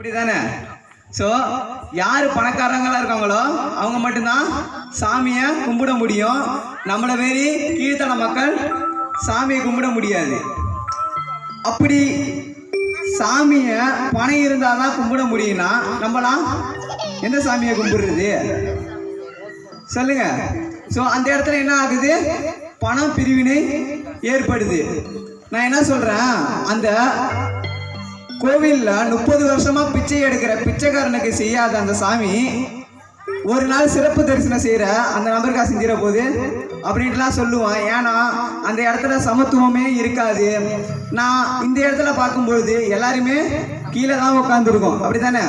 அப்படிதானே? ஸோ யார் பணக்காரங்களா இருக்காங்களோ அவங்க மட்டும்தான் சாமியை கும்பிட முடியும். நம்மளை மாரி கீழ்த்தன மக்கள் சாமியை கும்பிட முடியாது. அப்படி சாமியை பணம் இருந்தால் தான் கும்பிட முடியும்னா நம்மளாம் எந்த சாமியை கும்பிடுறது? சொல்லுங்க. ஸோ அந்த இடத்துல என்ன ஆகுது? பணம் பிரிவினை ஏற்படுது. நான் என்ன சொல்றேன்? அந்த கோவில்ல முப்பது வருஷமா பிச்சை எடுக்கிற பிச்சைக்காரனுக்கு செய்யாத அந்த சாமி ஒரு நாள் சிறப்பு தரிசனம் செய்யற அந்த நபருக்கா செஞ்சிட போகுது. அப்படின்ட்டுலாம் சொல்லுவான். ஏன்னா அந்த இடத்துல சமத்துவமே இருக்காது. நான் இந்த இடத்துல பார்க்கும்பொழுது எல்லாருமே கீழே தான் உட்காந்துருக்கோம் அப்படித்தானே?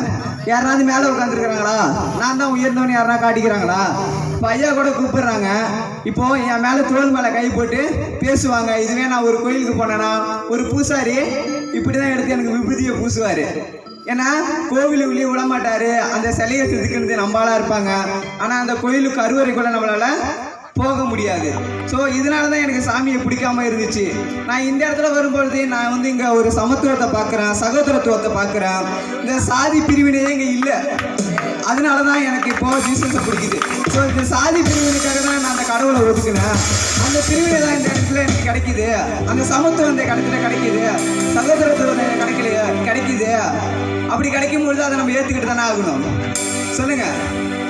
யாராவது மேலே உட்காந்துருக்குறாங்களா நான் தான் உயர்ந்தவன் யாரா காட்டிக்கிறாங்களா? இப்போ ஐயா கூட கூப்பிடுறாங்க. இப்போ என் மேலே தோல் மேலே கை போட்டு பேசுவாங்க. இதுவே நான் ஒரு கோயிலுக்கு போனேன்னா ஒரு பூசாரி இப்படி தான் எடுத்து எனக்கு விபூதியை பூசுவார். ஏன்னா கோவிலுக்குள்ளேயே விட மாட்டாரு. அந்த சிலையை செதுக்கிறது நம்மளா இருப்பாங்க. ஆனால் அந்த கோயிலுக்கு அறுவரைக்குள்ள நம்மளால போக முடியாது. ஸோ இதனால தான் எனக்கு சாமியை பிடிக்காம இருந்துச்சு. நான் இந்த இடத்துல வரும்பொழுது நான் வந்து இங்கே ஒரு சமத்துவத்தை பார்க்குறேன் சகோதரத்துவத்தை பார்க்குறேன். இந்த சாதி பிரிவினையே இங்கே இல்லை. அதனால தான் எனக்கு இப்போ ஜீசஸை பிடிக்குது. ஸோ இந்த சாதி பிரிவினுக்காக தான் நான் அந்த கடவுளை ஒதுக்குனேன். அந்த பிரிவினை தான் இந்த இடத்துல எனக்கு கிடைக்குது. அந்த சமத்துவம் இந்த இடத்துல கிடைக்குது. சகோதரத்துவம் கிடைக்கலையே கிடைக்குது. அப்படி கிடைக்கும் பொழுது அதை நம்ம ஏற்றுக்கிட்டு தானே ஆகணும். சொல்லுங்க.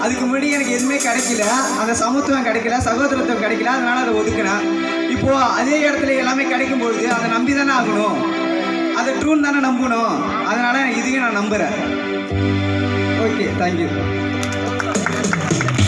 அதுக்கு முன்னாடி எனக்கு எதுவுமே கிடைக்கல. அந்த சமத்துவம் கிடைக்கல சகோதரத்துவம் கிடைக்கல. அதனால அதை ஒதுக்கினேன். இப்போ அதே இடத்துல எல்லாமே கிடைக்கும் பொழுது அதை நம்பி தானே ஆகணும். அதை ட்ரூன் தானே நம்பணும். அதனால இதையும் நான் நம்புறேன். Okay thank you